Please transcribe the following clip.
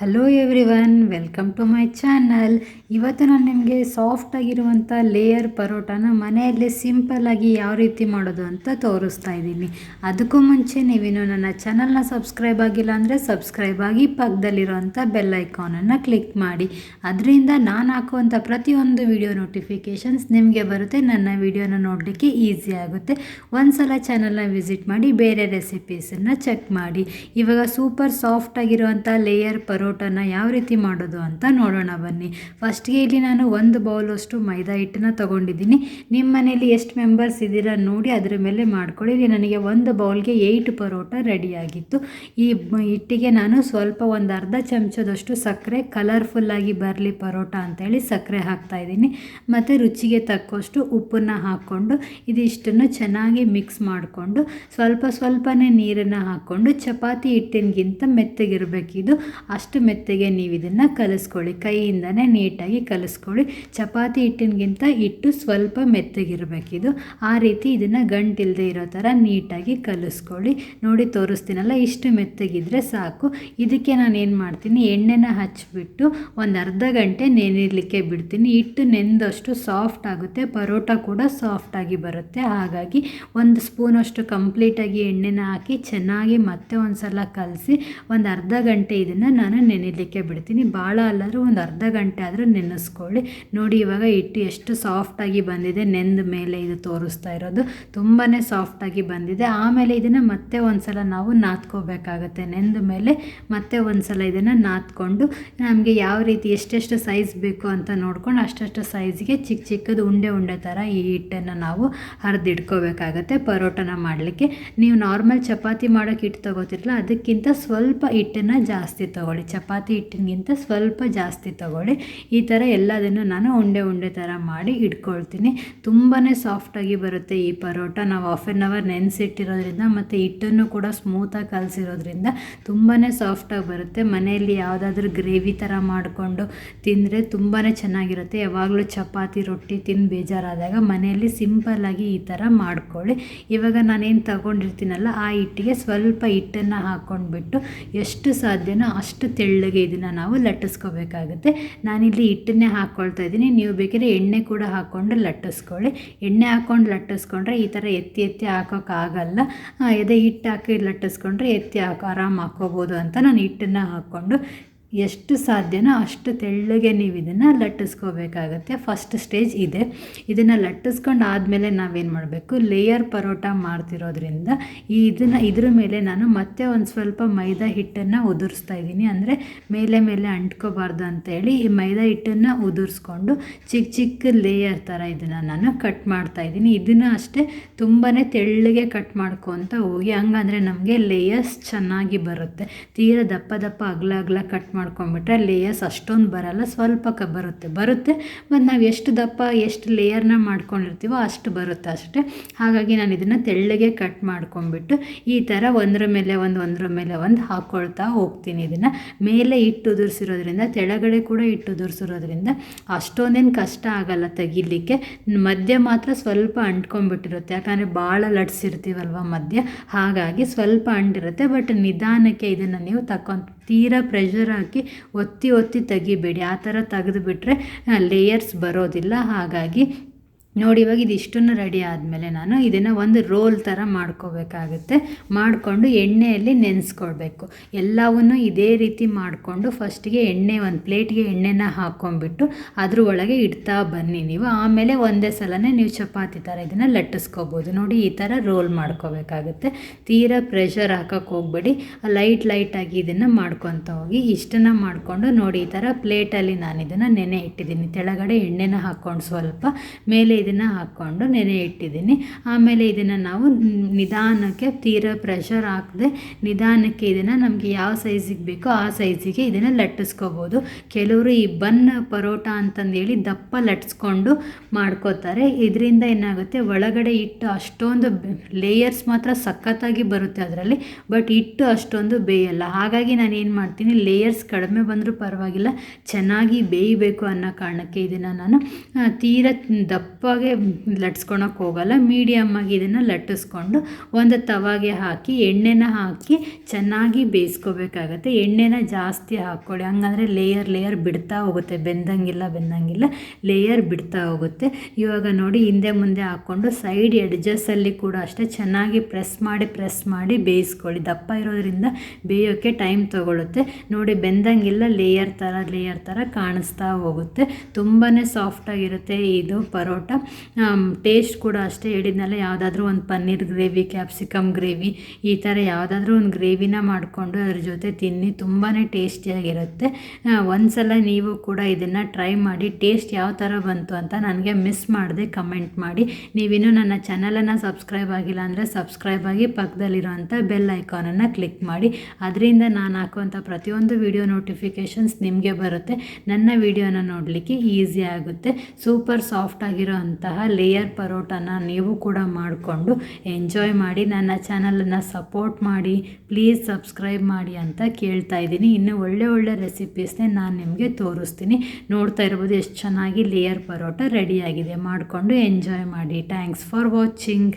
Hello everyone welcome to my channel ಇವತ್ತು ನಾನು ನಿಮಗೆ ಸಾಫ್ಟಾಗಿರುವಂಥ ಲೇಯರ್ ಪರೋಟಾನ ಮನೆಯಲ್ಲೇ ಸಿಂಪಲ್ಲಾಗಿ ಯಾವ ರೀತಿ ಮಾಡೋದು ಅಂತ ತೋರಿಸ್ತಾ ಇದ್ದೀನಿ. ಅದಕ್ಕೂ ಮುಂಚೆ ನೀವೇನು ನನ್ನ ಚಾನಲ್ನ ಸಬ್ಸ್ಕ್ರೈಬ್ ಆಗಿಲ್ಲ ಅಂದರೆ ಸಬ್ಸ್ಕ್ರೈಬ್ ಆಗಿ ಪಕ್ಕದಲ್ಲಿರುವಂಥ ಬೆಲ್ ಐಕಾನನ್ನು ಕ್ಲಿಕ್ ಮಾಡಿ. ಅದರಿಂದ ನಾನು ಹಾಕುವಂಥ ಪ್ರತಿಯೊಂದು ವಿಡಿಯೋ ನೋಟಿಫಿಕೇಷನ್ಸ್ ನಿಮಗೆ ಬರುತ್ತೆ. ನನ್ನ ವಿಡಿಯೋನ ನೋಡಲಿಕ್ಕೆ ಈಸಿ ಆಗುತ್ತೆ. ಒಂದು ಸಲ ಚಾನಲ್ನ ವಿಸಿಟ್ ಮಾಡಿ ಬೇರೆ ರೆಸಿಪೀಸನ್ನು ಚೆಕ್ ಮಾಡಿ. ಇವಾಗ ಸೂಪರ್ ಸಾಫ್ಟ್ ಲೇಯರ್ ಲೇಯರ್ ಪರೋಟನ ಯಾವ ರೀತಿ ಮಾಡೋದು ಅಂತ ನೋಡೋಣ ಬನ್ನಿ. ಫಸ್ಟ್ಗೆ ಇಲ್ಲಿ ನಾನು ಒಂದು ಬೌಲಷ್ಟು ಮೈದಾ ಹಿಟ್ಟನ್ನ ತೊಗೊಂಡಿದ್ದೀನಿ. ನಿಮ್ಮ ಮನೇಲಿ ಎಷ್ಟು ಮೆಂಬರ್ಸ್ ಇದ್ದೀರಾ ನೋಡಿ ಅದರ ಮೇಲೆ ಮಾಡ್ಕೊಳ್ಳಿ. ಇಲ್ಲಿ ನನಗೆ ಒಂದು ಬೌಲ್ಗೆ ಏಯ್ಟ್ ಪರೋಟ ರೆಡಿಯಾಗಿತ್ತು. ಈ ಹಿಟ್ಟಿಗೆ ನಾನು ಸ್ವಲ್ಪ ಒಂದು ಅರ್ಧ ಚಮಚದಷ್ಟು ಸಕ್ಕರೆ ಕಲರ್ಫುಲ್ಲಾಗಿ ಬರಲಿ ಪರೋಟ ಅಂತೇಳಿ ಸಕ್ಕರೆ ಹಾಕ್ತಾ ಇದ್ದೀನಿ. ಮತ್ತು ರುಚಿಗೆ ತಕ್ಕಷ್ಟು ಉಪ್ಪನ್ನು ಹಾಕ್ಕೊಂಡು ಇದಿಷ್ಟನ್ನು ಚೆನ್ನಾಗಿ ಮಿಕ್ಸ್ ಮಾಡಿಕೊಂಡು ಸ್ವಲ್ಪ ಸ್ವಲ್ಪನೇ ನೀರನ್ನು ಹಾಕ್ಕೊಂಡು ಚಪಾತಿ ಹಿಟ್ಟಿನಗಿಂತ ಮೆತ್ತಗಿರಬೇಕಿದು. ಅಷ್ಟು ಮೆತ್ತಗೆ ನೀವು ಇದನ್ನು ಕಲಿಸ್ಕೊಳ್ಳಿ. ಕೈಯಿಂದನೇ ನೀಟಾಗಿ ಕಲಿಸ್ಕೊಳ್ಳಿ. ಚಪಾತಿ ಹಿಟ್ಟಿನಗಿಂತ ಹಿಟ್ಟು ಸ್ವಲ್ಪ ಮೆತ್ತಗಿರಬೇಕಿದು ಆ ರೀತಿ ಇದನ್ನು ಗಂಟಿಲ್ಲದೆ ಇರೋ ಥರ ನೀಟಾಗಿ ಕಲಿಸ್ಕೊಳ್ಳಿ. ನೋಡಿ ತೋರಿಸ್ತೀನಲ್ಲ, ಇಷ್ಟು ಮೆತ್ತಗಿದ್ರೆ ಸಾಕು. ಇದಕ್ಕೆ ನಾನು ಏನು ಮಾಡ್ತೀನಿ, ಎಣ್ಣೆನ ಹಚ್ಚಿಬಿಟ್ಟು ಒಂದು ಅರ್ಧ ಗಂಟೆ ನೆನೆಯಲಿಕ್ಕೆ ಬಿಡ್ತೀನಿ. ಹಿಟ್ಟು ನೆಂದಷ್ಟು ಸಾಫ್ಟ್ ಆಗುತ್ತೆ, ಪರೋಟ ಕೂಡ ಸಾಫ್ಟಾಗಿ ಬರುತ್ತೆ. ಹಾಗಾಗಿ ಒಂದು ಸ್ಪೂನಷ್ಟು ಕಂಪ್ಲೀಟಾಗಿ ಎಣ್ಣೆನ ಹಾಕಿ ಚೆನ್ನಾಗಿ ಮತ್ತೆ ಒಂದು ಸಲ ಕಲಸಿ ಒಂದು ಅರ್ಧ ಗಂಟೆ ಇದನ್ನು ನಾನು ನೆನೆಯಲಿಕ್ಕೆ ಬಿಡ್ತೀನಿ. ಭಾಳ ಅಲ್ಲಾದರೂ ಒಂದು ಅರ್ಧ ಗಂಟೆ ಆದರೂ ನೆನೆಸ್ಕೊಳ್ಳಿ. ನೋಡಿ, ಇವಾಗ ಹಿಟ್ಟು ಎಷ್ಟು ಸಾಫ್ಟಾಗಿ ಬಂದಿದೆ. ನೆಂದ ಮೇಲೆ ಇದು ತೋರಿಸ್ತಾ ಇರೋದು. ತುಂಬಾ ಸಾಫ್ಟಾಗಿ ಬಂದಿದೆ. ಆಮೇಲೆ ಇದನ್ನು ಮತ್ತೆ ಒಂದು ಸಲ ನಾವು ನಾದ್ಕೋಬೇಕಾಗತ್ತೆ. ನೆಂದ ಮೇಲೆ ಮತ್ತೆ ಒಂದು ಸಲ ಇದನ್ನು ನಾದ್ಕೊಂಡು ನಮಗೆ ಯಾವ ರೀತಿ ಎಷ್ಟೆಷ್ಟು ಸೈಜ್ ಬೇಕು ಅಂತ ನೋಡ್ಕೊಂಡು ಅಷ್ಟಷ್ಟು ಸೈಜ್ಗೆ ಚಿಕ್ಕ ಚಿಕ್ಕದು ಉಂಡೆ ಉಂಡೆ ಥರ ಈ ಹಿಟ್ಟನ್ನು ನಾವು ಹರಿದಿಡ್ಕೋಬೇಕಾಗತ್ತೆ ಪರೋಟನ ಮಾಡಲಿಕ್ಕೆ. ನೀವು ನಾರ್ಮಲ್ ಚಪಾತಿ ಮಾಡೋಕ್ಕೆ ಹಿಟ್ಟು ತೊಗೋತಿರಲ್ಲ ಅದಕ್ಕಿಂತ ಸ್ವಲ್ಪ ಹಿಟ್ಟನ್ನು ಜಾಸ್ತಿ ತೊಗೊಳ್ಳಿ. ಹಿಟ್ಟಿನಗಿಂತ ಸ್ವಲ್ಪ ಜಾಸ್ತಿ ತಗೊಳ್ಳಿ. ಈ ಥರ ಎಲ್ಲದನ್ನು ನಾನು ಉಂಡೆ ಉಂಡೆ ಥರ ಮಾಡಿ ಇಟ್ಕೊಳ್ತೀನಿ. ತುಂಬಾ ಸಾಫ್ಟಾಗಿ ಬರುತ್ತೆ ಈ ಪರೋಟ. ನಾವು ಹಾಫ್ ಆನ್ ಅವರ್ ನೆನೆಸಿಟ್ಟಿರೋದ್ರಿಂದ ಮತ್ತು ಹಿಟ್ಟನ್ನು ಕೂಡ ಸ್ಮೂತಾಗಿ ಕಲಸಿರೋದ್ರಿಂದ ತುಂಬಾ ಸಾಫ್ಟಾಗಿ ಬರುತ್ತೆ. ಮನೆಯಲ್ಲಿ ಯಾವುದಾದ್ರೂ ಗ್ರೇವಿ ಥರ ಮಾಡಿಕೊಂಡು ತಿಂದರೆ ತುಂಬಾ ಚೆನ್ನಾಗಿರುತ್ತೆ. ಯಾವಾಗಲೂ ಚಪಾತಿ, ರೊಟ್ಟಿ ತಿಂದು ಬೇಜಾರಾದಾಗ ಮನೆಯಲ್ಲಿ ಸಿಂಪಲ್ಲಾಗಿ ಈ ಥರ ಮಾಡ್ಕೊಳ್ಳಿ. ಇವಾಗ ನಾನೇನು ತಗೊಂಡಿರ್ತೀನಲ್ಲ, ಆ ಹಿಟ್ಟಿಗೆ ಸ್ವಲ್ಪ ಹಿಟ್ಟನ್ನು ಹಾಕ್ಕೊಂಡ್ಬಿಟ್ಟು ಎಷ್ಟು ಸಾಧ್ಯನೋ ಅಷ್ಟು ತೆಳ್ಳಗೆ ಇದನ್ನು ನಾವು ಲಟ್ಟಿಸ್ಕೋಬೇಕಾಗುತ್ತೆ. ನಾನಿಲ್ಲಿ ಹಿಟ್ಟನ್ನೇ ಹಾಕ್ಕೊಳ್ತಾ ಇದ್ದೀನಿ. ನೀವು ಬೇಕಿದ್ರೆ ಎಣ್ಣೆ ಕೂಡ ಹಾಕ್ಕೊಂಡು ಲಟ್ಟಿಸ್ಕೊಳ್ಳಿ. ಎಣ್ಣೆ ಹಾಕ್ಕೊಂಡು ಲಟ್ಟಿಸ್ಕೊಂಡ್ರೆ ಈ ಥರ ಎತ್ತಿ ಎತ್ತಿ ಹಾಕೋಕ್ಕಾಗಲ್ಲ. ಎದೆ ಹಿಟ್ಟು ಹಾಕಿ ಲಟ್ಟಿಸ್ಕೊಂಡ್ರೆ ಎತ್ತಿ ಹಾಕೋ ಆರಾಮ್ ಹಾಕ್ಕೋಬೋದು ಅಂತ ನಾನು ಹಿಟ್ಟನ್ನು ಹಾಕ್ಕೊಂಡು ಎಷ್ಟು ಸಾಧ್ಯನೋ ಅಷ್ಟು ತೆಳ್ಳಗೆ ನೀವು ಇದನ್ನು ಲಟ್ಟಿಸ್ಕೋಬೇಕಾಗತ್ತೆ. ಫಸ್ಟ್ ಸ್ಟೇಜ್ ಇದೆ. ಇದನ್ನು ಲಟ್ಟಿಸ್ಕೊಂಡು ಆದಮೇಲೆ ನಾವೇನು ಮಾಡಬೇಕು? ಲೇಯರ್ ಪರೋಟ ಮಾಡ್ತಿರೋದ್ರಿಂದ ಈ ಇದನ್ನು ಇದ್ರ ಮೇಲೆ ನಾನು ಮತ್ತೆ ಒಂದು ಸ್ವಲ್ಪ ಮೈದಾ ಹಿಟ್ಟನ್ನು ಉದುರಿಸ್ತಾ ಇದ್ದೀನಿ. ಅಂದರೆ ಮೇಲೆ ಮೇಲೆ ಅಂಟ್ಕೋಬಾರ್ದು ಅಂತೇಳಿ ಈ ಮೈದಾ ಹಿಟ್ಟನ್ನು ಉದುರಿಸ್ಕೊಂಡು ಚಿಕ್ಕ ಚಿಕ್ಕ ಲೇಯರ್ ಥರ ಇದನ್ನು ನಾನು ಕಟ್ ಮಾಡ್ತಾ ಇದ್ದೀನಿ. ಇದನ್ನು ಅಷ್ಟೇ ತುಂಬಾ ತೆಳ್ಳಗೆ ಕಟ್ ಮಾಡ್ಕೊತ ಹೋಗಿ, ಹಂಗಂದರೆ ನಮಗೆ ಲೇಯರ್ಸ್ ಚೆನ್ನಾಗಿ ಬರುತ್ತೆ. ತೀರಾ ದಪ್ಪ ದಪ್ಪ ಅಗಲ ಅಗಲ ಕಟ್ ಮಾಡ್ಕೊಂಬಿಟ್ರೆ ಲೇಯರ್ಸ್ ಅಷ್ಟೊಂದು ಬರಲ್ಲ ಸ್ವಲ್ಪ ಕ ಬರುತ್ತೆ. ಬರುತ್ತೆ, ಮತ್ತು ನಾವು ಎಷ್ಟು ದಪ್ಪ, ಎಷ್ಟು ಲೇಯರ್ನ ಮಾಡ್ಕೊಂಡಿರ್ತೀವೋ ಅಷ್ಟು ಬರುತ್ತೆ ಅಷ್ಟೇ. ಹಾಗಾಗಿ ನಾನು ಇದನ್ನು ತೆಳ್ಳಗೆ ಕಟ್ ಮಾಡ್ಕೊಂಬಿಟ್ಟು ಈ ಥರ ಒಂದರ ಮೇಲೆ ಒಂದು, ಒಂದರ ಮೇಲೆ ಒಂದು ಹಾಕ್ಕೊಳ್ತಾ ಹೋಗ್ತೀನಿ ಇದನ್ನು. ಮೇಲೆ ಇಟ್ಟು ಉದುರಿಸಿರೋದ್ರಿಂದ, ತೆಳಗಡೆ ಕೂಡ ಇಟ್ಟು ಉದುರಿಸಿರೋದ್ರಿಂದ ಅಷ್ಟೊಂದೇನು ಕಷ್ಟ ಆಗಲ್ಲ ತೆಗಿಲಿಕ್ಕೆ. ಮಧ್ಯ ಮಾತ್ರ ಸ್ವಲ್ಪ ಅಂಟ್ಕೊಂಡ್ಬಿಟ್ಟಿರುತ್ತೆ ಯಾಕಂದರೆ ಭಾಳ ಲಟ್ಸಿರ್ತೀವಲ್ವ ಮಧ್ಯ? ಹಾಗಾಗಿ ಸ್ವಲ್ಪ ಅಂಟಿರುತ್ತೆ, ಬಟ್ ನಿಧಾನಕ್ಕೆ ಇದನ್ನು ನೀವು ತಕ್ಕೊಂಡು ತೀರಾ ಪ್ರೆಷರ್ ಹಾಕಿ ಒತ್ತಿ ಒತ್ತಿ ತೆಗಿಬೇಡಿ. ಆ ಥರ ತೆಗೆದುಬಿಟ್ರೆ ಲೇಯರ್ಸ್ ಬರೋದಿಲ್ಲ. ಹಾಗಾಗಿ ನೋಡಿ, ಇವಾಗ ಇದಿಷ್ಟನ್ನು ರೆಡಿ ಆದಮೇಲೆ ನಾನು ಇದನ್ನು ಒಂದು ರೋಲ್ ಥರ ಮಾಡ್ಕೋಬೇಕಾಗುತ್ತೆ. ಮಾಡಿಕೊಂಡು ಎಣ್ಣೆಯಲ್ಲಿ ನೆನೆಸ್ಕೊಳ್ಬೇಕು. ಎಲ್ಲವನ್ನು ಇದೇ ರೀತಿ ಮಾಡಿಕೊಂಡು ಫಸ್ಟಿಗೆ ಎಣ್ಣೆ, ಒಂದು ಪ್ಲೇಟ್ಗೆ ಎಣ್ಣೆನ ಹಾಕ್ಕೊಂಡ್ಬಿಟ್ಟು ಅದ್ರ ಒಳಗೆ ಇಡ್ತಾ ಬನ್ನಿ ನೀವು. ಆಮೇಲೆ ಒಂದೇ ಸಲನೇ ನೀವು ಚಪಾತಿ ಥರ ಇದನ್ನು ಲಟ್ಟಿಸ್ಕೋಬೋದು. ನೋಡಿ, ಈ ಥರ ರೋಲ್ ಮಾಡ್ಕೋಬೇಕಾಗುತ್ತೆ. ತೀರಾ ಪ್ರೆಷರ್ ಹಾಕೋಕ್ಕೆ ಹೋಗ್ಬೇಡಿ. ಲೈಟ್ ಲೈಟಾಗಿ ಇದನ್ನು ಮಾಡ್ಕೊತ ಹೋಗಿ ಇಷ್ಟನ್ನು ಮಾಡಿಕೊಂಡು ನೋಡಿ, ಈ ಥರ ಪ್ಲೇಟಲ್ಲಿ ನಾನು ಇದನ್ನು ನೆನೆ ಇಟ್ಟಿದ್ದೀನಿ. ತೆಳಗಡೆ ಎಣ್ಣೆನ ಹಾಕ್ಕೊಂಡು ಸ್ವಲ್ಪ. ಮೇಲೆ ಇದನ್ನು ಹಾಕ್ಕೊಂಡು ನೆನೆ ಇಟ್ಟಿದ್ದೀನಿ. ಆಮೇಲೆ ಇದನ್ನು ನಾವು ನಿಧಾನಕ್ಕೆ ತೀರಾ ಪ್ರೆಷರ್ ಹಾಕದೆ ನಿಧಾನಕ್ಕೆ ಇದನ್ನು ನಮಗೆ ಯಾವ ಸೈಜಿಗೆ ಬೇಕೋ ಆ ಸೈಜಿಗೆ ಇದನ್ನು ಲಟ್ಟಿಸ್ಕೋಬೋದು. ಕೆಲವರು ಈ ಬನ್ ಪರೋಟ ಅಂತಂದೇಳಿ ದಪ್ಪ ಲಟ್ಸ್ಕೊಂಡು ಮಾಡ್ಕೋತಾರೆ. ಇದರಿಂದ ಏನಾಗುತ್ತೆ, ಒಳಗಡೆ ಇಟ್ಟು ಅಷ್ಟೊಂದು ಲೇಯರ್ಸ್ ಮಾತ್ರ ಸಖತ್ತಾಗಿ ಬರುತ್ತೆ ಅದರಲ್ಲಿ ಬಟ್ ಹಿಟ್ಟು ಅಷ್ಟೊಂದು ಬೇಯಲ್ಲ. ಹಾಗಾಗಿ ನಾನು ಏನು ಮಾಡ್ತೀನಿ ಲೇಯರ್ಸ್ ಕಡಿಮೆ ಬಂದರೂ ಪರವಾಗಿಲ್ಲ, ಚೆನ್ನಾಗಿ ಬೇಯಬೇಕು ಅನ್ನೋ ಕಾರಣಕ್ಕೆ ಇದನ್ನು ನಾನು ತೀರಾ ದಪ್ಪ ದಪ್ಪಗೆ ಲಟ್ಸ್ಕೊಳಕ್ಕೆ ಹೋಗಲ್ಲ ಮೀಡಿಯಮ್ ಆಗಿ ಇದನ್ನು ಲಟ್ಟಿಸ್ಕೊಂಡು ಒಂದು ತವಾಗೆ ಹಾಕಿ, ಎಣ್ಣೆನ ಹಾಕಿ ಚೆನ್ನಾಗಿ ಬೇಯಿಸ್ಕೋಬೇಕಾಗತ್ತೆ. ಎಣ್ಣೆನ ಜಾಸ್ತಿ ಹಾಕ್ಕೊಳ್ಳಿ ಹಂಗಂದರೆ ಲೇಯರ್ ಲೇಯರ್ ಬಿಡ್ತಾ ಹೋಗುತ್ತೆ. ಬೆಂದಂಗಿಲ್ಲ ಬೆಂದಂಗಿಲ್ಲ ಲೇಯರ್ ಬಿಡ್ತಾ ಹೋಗುತ್ತೆ. ಇವಾಗ ನೋಡಿ, ಹಿಂದೆ ಮುಂದೆ ಹಾಕ್ಕೊಂಡು ಸೈಡ್ ಎಡ್ಜಸ್ಸಲ್ಲಿ ಕೂಡ ಅಷ್ಟೇ ಚೆನ್ನಾಗಿ ಪ್ರೆಸ್ ಮಾಡಿ ಪ್ರೆಸ್ ಮಾಡಿ ಬೇಯಿಸ್ಕೊಳ್ಳಿ. ದಪ್ಪ ಇರೋದ್ರಿಂದ ಬೇಯೋಕ್ಕೆ ಟೈಮ್ ತೊಗೊಳುತ್ತೆ. ನೋಡಿ, ಬೆಂದಂಗಿಲ್ಲ ಲೇಯರ್ ಥರ ಲೇಯರ್ ಥರ ಕಾಣಿಸ್ತಾ ಹೋಗುತ್ತೆ. ತುಂಬಾ ಸಾಫ್ಟಾಗಿರುತ್ತೆ ಇದು ಪರೋಟ. ಟೇಸ್ಟ್ ಕೂಡ ಅಷ್ಟೇ ಹೇಳಿದ್ನಲ್ಲ, ಯಾವುದಾದ್ರೂ ಒಂದು ಪನ್ನೀರ್ ಗ್ರೇವಿ ಕ್ಯಾಪ್ಸಿಕಮ್ ಗ್ರೇವಿ, ಈ ಥರ ಯಾವುದಾದ್ರೂ ಒಂದು ಗ್ರೇವಿನ ಮಾಡಿಕೊಂಡು ಅದ್ರ ಜೊತೆ ತಿನ್ನಿ ತುಂಬಾ ಟೇಸ್ಟಿಯಾಗಿರುತ್ತೆ ಒಂದ್ಸಲ ನೀವು ಕೂಡ ಇದನ್ನು ಟ್ರೈ ಮಾಡಿ ಟೇಸ್ಟ್ ಯಾವ ಥರ ಬಂತು ಅಂತ ನನಗೆ ಮಿಸ್ ಮಾಡದೆ ಕಮೆಂಟ್ ಮಾಡಿ. ನೀವಿನ್ನೂ ನನ್ನ ಚಾನಲನ್ನು ಸಬ್ಸ್ಕ್ರೈಬ್ ಆಗಿಲ್ಲ ಅಂದರೆ ಸಬ್ಸ್ಕ್ರೈಬ್ ಆಗಿ ಪಕ್ಕದಲ್ಲಿರೋಂಥ ಬೆಲ್ ಐಕಾನನ್ನು ಕ್ಲಿಕ್ ಮಾಡಿ. ಅದರಿಂದ ನಾನು ಹಾಕುವಂಥ ಪ್ರತಿಯೊಂದು ವಿಡಿಯೋ ನೋಟಿಫಿಕೇಷನ್ಸ್ ನಿಮಗೆ ಬರುತ್ತೆ. ನನ್ನ ವಿಡಿಯೋನ ನೋಡಲಿಕ್ಕೆ ಈಸಿ ಆಗುತ್ತೆ. ಸೂಪರ್ ಸಾಫ್ಟ್ ಆಗಿರೋ ಅಂತಹ ಲೇಯರ್ ಪರೋಟನ ನೀವು ಕೂಡ ಮಾಡಿಕೊಂಡು ಎಂಜಾಯ್ ಮಾಡಿ ನನ್ನ ಚಾನಲನ್ನು ಸಪೋರ್ಟ್ ಮಾಡಿ ಪ್ಲೀಸ್ ಸಬ್ಸ್ಕ್ರೈಬ್ ಮಾಡಿ ಅಂತ ಕೇಳ್ತಾ ಇದ್ದೀನಿ. ಇನ್ನು ಒಳ್ಳೆ ಒಳ್ಳೆ ರೆಸಿಪೀಸ್ನೇ ನಾನು ನಿಮಗೆ ತೋರಿಸ್ತೀನಿ. ನೋಡ್ತಾ ಇರ್ಬೋದು ಎಷ್ಟು ಚೆನ್ನಾಗಿ ಲೇಯರ್ ಪರೋಟ ರೆಡಿಯಾಗಿದೆ ಮಾಡಿಕೊಂಡು ಎಂಜಾಯ್ ಮಾಡಿ. Thanks for watching